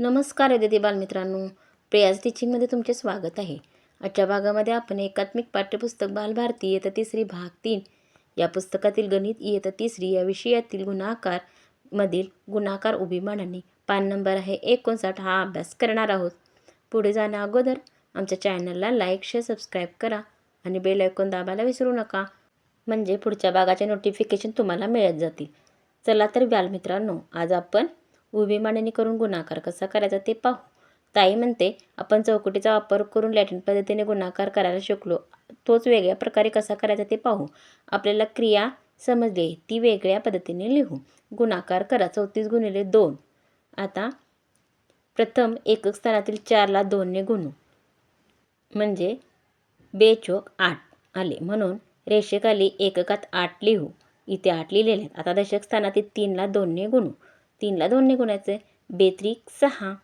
नमस्कार अदिती बालमित्रांनो. प्रियाज टीचिंगमध्ये तुमचे स्वागत आहे. आजच्या भागामध्ये आपण एकात्मिक पाठ्यपुस्तक बालभारती इयत्ता तिसरी भाग तीन या पुस्तकातील गणित इयत्ता तिसरी या विषयातील गुणाकार मधील गुणाकार उभी मांडणी पान नंबर आहे एकोणसाठ हा अभ्यास करणार आहोत. पुढे जाण्या अगोदर आमच्या चॅनलला लाईक शेअर सबस्क्राईब करा आणि बेल ऐकून दाबायला विसरू नका. म्हणजे पुढच्या भागाचे नोटिफिकेशन तुम्हाला मिळत जातील. चला तर बालमित्रांनो आज आपण उभी मांडणी करून गुणाकार कसा करायचा ते पाहू. ताई म्हणते आपण चौकटीचा वापर करून लॅटिन पद्धतीने गुणाकार करायला शिकलो. तोच वेगळ्या प्रकारे कसा करायचा ते पाहू. आपल्याला क्रिया समजली ती वेगळ्या पद्धतीने लिहू. गुणाकार करा चौतीस गुणिले दोन. आता प्रथम एकक स्थानातील चारला दोनने गुणू. म्हणजे बेचोक आठ आले. म्हणून रेषेखाली एककात आठ लिहू. इथे आठ लिहिलेले आहेत. आता दशक स्थानातील तीनला दोनने गुणू. तीनला दोनने गुणायचे बेत्रिक सहा.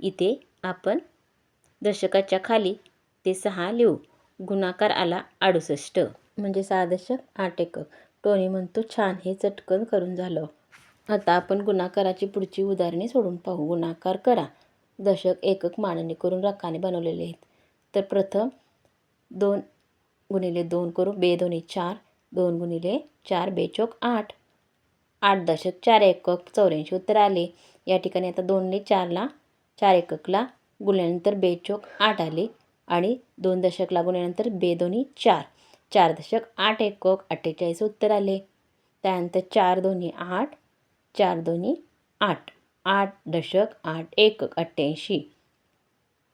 इथे आपण दशकाच्या खाली ते सहा लिहू. गुणाकार आला अडुसष्ट. म्हणजे सहा दशक आठ एकक टोनी म्हणतो छान हे चटकन करून झालं. आता आपण गुणाकाराची पुढची उदाहरणे सोडून पाहू. गुणाकार करा. दशक एकक मांडणी करून रकाने बनवलेले आहेत. तर प्रथम दोन गुणिले दोन करू. बे दोन्ही चार. दोन गुणिले चार बेचोक आठ. आठ दशक चार एकक चौऱ्याऐंशी उत्तर आले. या ठिकाणी आता दोनने चारला चार एककला गुणल्यानंतर बेचोक आठ आले आणि दोन दशकला गुणल्यानंतर बे दोन्ही चार. चार दशक आठ एकक अठ्ठेचाळीस उत्तर आले. त्यानंतर चार दोन्ही आठ चार दोन्ही आठ. आठ दशक आठ एकक अठ्ठ्याऐंशी.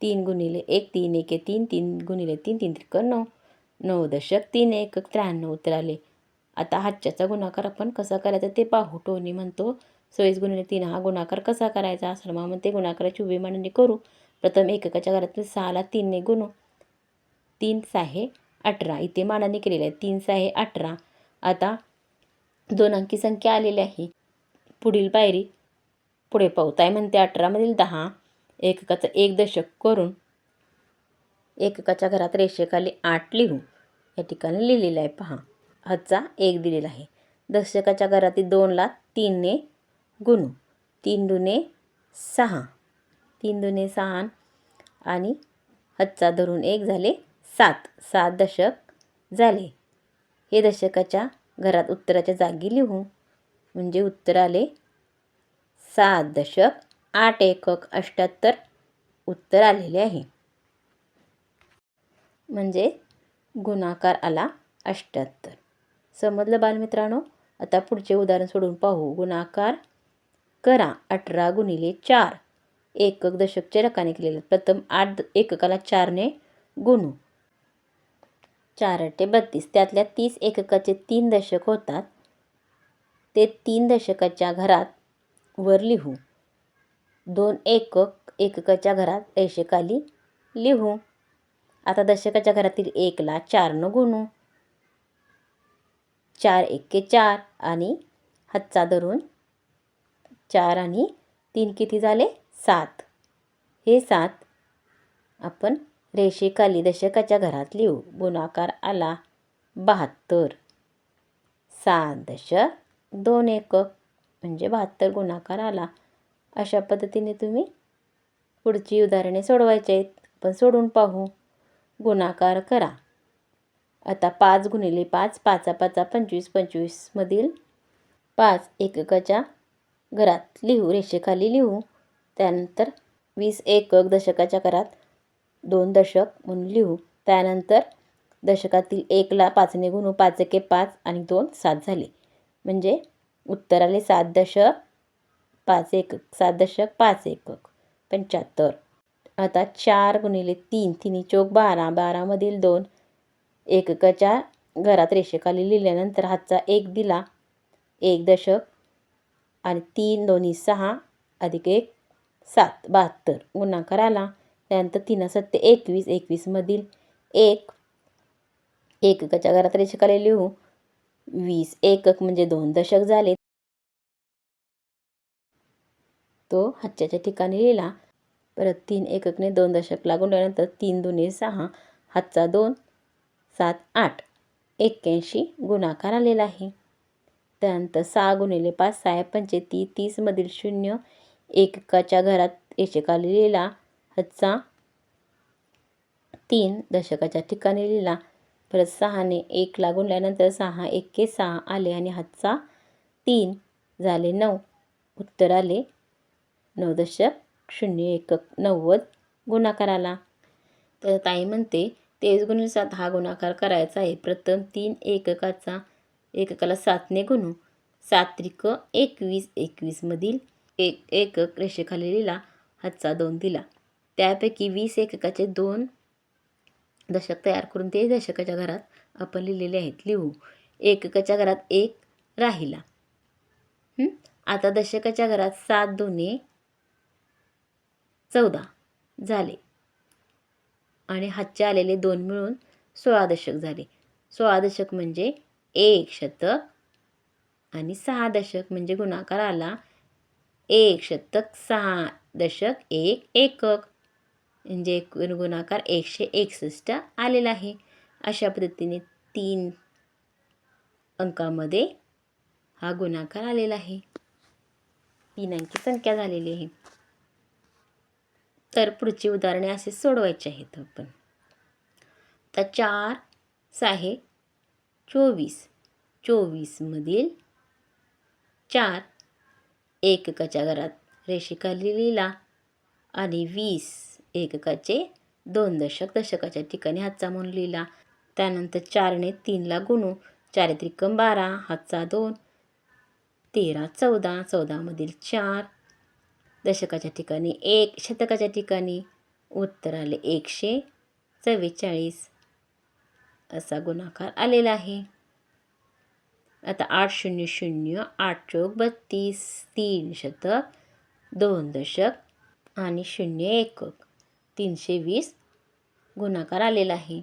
तीन गुणिले एक तीन एके तीन तीन गुणिले तीन तीन त्रिक नऊ. नऊ दशक तीन एकक त्र्याण्णव उत्तर आले. आता हातच्याचा गुणाकार आपण कसा करायचा ते पाहू. टोनी म्हणतो सव्वीस गुणिले तीन हा गुणाकार कसा करायचा? सरमा म्हणते गुणाकाराची उभी मांडणी करू. प्रथम एककाच्या घरातील सहाला तीनने गुणू. तीन साहे अठरा. इथे मांडणी केलेली आहे. तीन साहे अठरा. आता दोन अंकी संख्या आलेली आहे. पुढील पायरी पुढे पाहू. म्हणते अठरामधील दहा एककाचं एक दशक करून एककाच्या घरात रेषेखाली आठ लिहू. या ठिकाणी लिहिलेलं आहे पहा. हातचा एक दिलेला आहे. दशकाच्या घरातील दोनला तीनने गुणू. तीन दुने सहा. तीन दुने सहा आणि हातचा धरून एक झाले सात. सात दशक झाले. हे दशकाच्या घरात उत्तराच्या जागी लिहू. म्हणजे उत्तर आले सात दशक आठ एकक अष्ट्याहत्तर उत्तर आलेले आहे. म्हणजे गुणाकार आला अष्ट्याहत्तर. समजलं बालमित्रांनो? आता पुढचे उदाहरण सोडून पाहू. गुणाकार करा. अठरा गुणिले चार. एकक दशकचे रकाने केलेले. प्रथम आठ एककाला चारने गुणू. चार अट्टे बत्तीस. त्यातल्या तीस एककाचे तीन दशक होतात. ते तीन दशकाच्या घरात वर लिहू. दोन एकक एककाच्या घरात रेषेखाली लिहू. आता दशकाच्या घरातील एकला चारनं गुणू. चार एके चार आणि हातचा धरून चार आणि तीन किती झाले? सात. हे सात आपण रेषेखाली दशकाच्या घरात लिहू. गुणाकार आला बहात्तर. सात दशक दोन एक म्हणजे बहात्तर गुणाकार आला. अशा पद्धतीने तुम्ही पुढची उदाहरणे सोडवायची आहेत. पण सोडून पाहू. गुणाकार करा. आता पाच गुणिले पाच पाचा पाचा पंचवीस पंचवीसमधील पाच एककाच्या घरात लिहू रेषेखाली लिहू. त्यानंतर वीस एकक दशकाच्या घरात दोन दशक म्हणून लिहू. त्यानंतर दशकातील एकला पाचने गुणू पाच एके पाच आणि दोन सात झाले. म्हणजे उत्तर आले सात दशक पाच एकक सात दशक पाच एकक पंच्याहत्तर. आता चार गुणिले तीन तिन्ही चौक बारा बारामधील दोन एककाच्या घरात रेषेखाली लिहिल्यानंतर हातचा एक दिला एक दशक आणि तीन दोन्ही सहा अधिक एक सात बहात्तर गुणाकार आला. त्यानंतर तीन सत्य एकवीस एकवीसमधील एक एककाच्या घरात रेषेखाली लिहू. वीस एकक म्हणजे दोन दशक झाले. तो हातच्याच्या ठिकाणी लिहिला. परत तीन एककने दोन दशक लागून त्यानंतर तीन दोन्ही सहा हातचा दोन सात आठ. एक्क्याऐंशी गुणाकार आलेला आहे. त्यानंतर सहा गुणिले पाच सहा पंचे ती तीसमधील शून्य एककाच्या घरात रेषेखाली लिहिला हातचा तीन दशकाच्या ठिकाणी लिहिला. परत सहाने एकला गुणल्यानंतर सहा एके सहा आले आणि हातचा तीन झाले नऊ. उत्तर आले नऊ दशक शून्य एकक नव्वद गुणाकार आला तर ताई म्हणते तेवीस गुणिले सात हा गुणाकार करायचा आहे. प्रथम तीन एककाचा एककाला सातने गुणू. सात्रिक एकवीस एकवीसमधील एक एकक रेषेखाली लिहिला. हातचा दोन दिला. त्यापैकी वीस एककाचे दोन दशक तयार करून ते दशकाच्या घरात आपण लिहिलेले आहेत. लिहू. एककाच्या घरात एक राहिला. आता दशकाच्या घरात सात दोन्ही चौदा झाले. आणि हातचे आलेले दोन मिळून सोळा दशक झाले. सोळा दशक म्हणजे एक शतक आणि सहा दशक म्हणजे गुणाकार आला. एक शतक सहा दशक एक एकक. म्हणजे गुणाकार एकशे एकसष्ट आलेला आहे. अशा पद्धतीने तीन अंकामध्ये हा गुणाकार आलेला आहे. तीन अंकी संख्या झालेली आहे. तर पुढची उदाहरणे असे सोडवायचे आहेत आपण. तर चार सहा चोवीस. चोवीसमधील चार. एककाच्या घरात रेषिका लिहिला आणि वीस एककाचे दोन दशक दशकाच्या ठिकाणी हातचा म्हणून लिहिला. त्यानंतर चारने तीनला गुणू. चार त्रिकम बारा हातचा दोन. तेरा चौदा. चौदामधील चार. दशकाच्या ठिकाणी एक शतकाच्या ठिकाणी. उत्तर आले एकशे चव्वेचाळीस. असा गुणाकार आलेला आहे. आता आठ शून्य शून्य आठ चौक बत्तीस तीन शतक दोन दशक आणि शून्य एकक. तीनशे वीस गुणाकार आलेला आहे.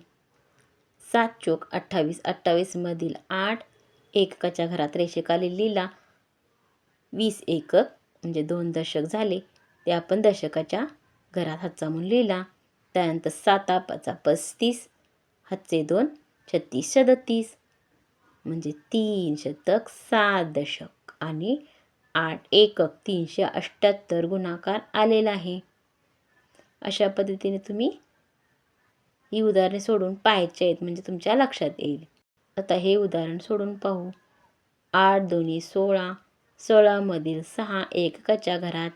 सात चोक अठ्ठावीस अठ्ठावीसमधील आठ एककाच्या घरात रेषेखाली लिहिला वीस एकक म्हणजे दोन दशक झाले ते आपण दशकाच्या घरात हातचा म्हणून लिहिला. त्यानंतर साता पाचा पस्तीस हातचे दोन छत्तीस सदतीस म्हणजे तीन शतक सात दशक आणि आठ एकक तीनशे अठ्ठ्याहत्तर गुणाकार आलेला आहे. अशा पद्धतीने तुम्ही ही उदाहरणे सोडून पाहायची आहेत म्हणजे तुमच्या लक्षात येईल. आता हे उदाहरण सोडून पाहू. आठ दोन्ही सोळा सोळामधील सहा एककाच्या घरात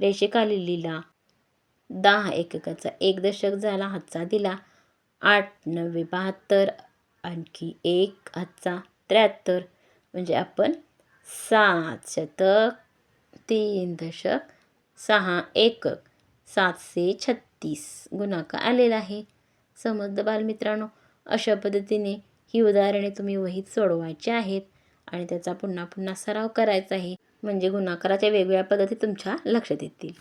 रेषेखाली लिहिला. दहा एककाचा एक दशक झाला हातचा दिला. आठ नव्वे बहात्तर आणखी एक हातचा त्र्याहत्तर. म्हणजे आपण सात शतक तीन दशक सहा एकक सातशे छत्तीस गुणाकार आलेला आहे. समजलं बालमित्रांनो अशा पद्धतीने ही उदाहरणे तुम्ही वहीत सोडवायची आहेत. आणि त्याचा पुन्हा पुन्हा सराव करायचा आहे म्हणजे गुणाकाराच्या वेगवेगळ्या पद्धती तुमच्या लक्षात येतील.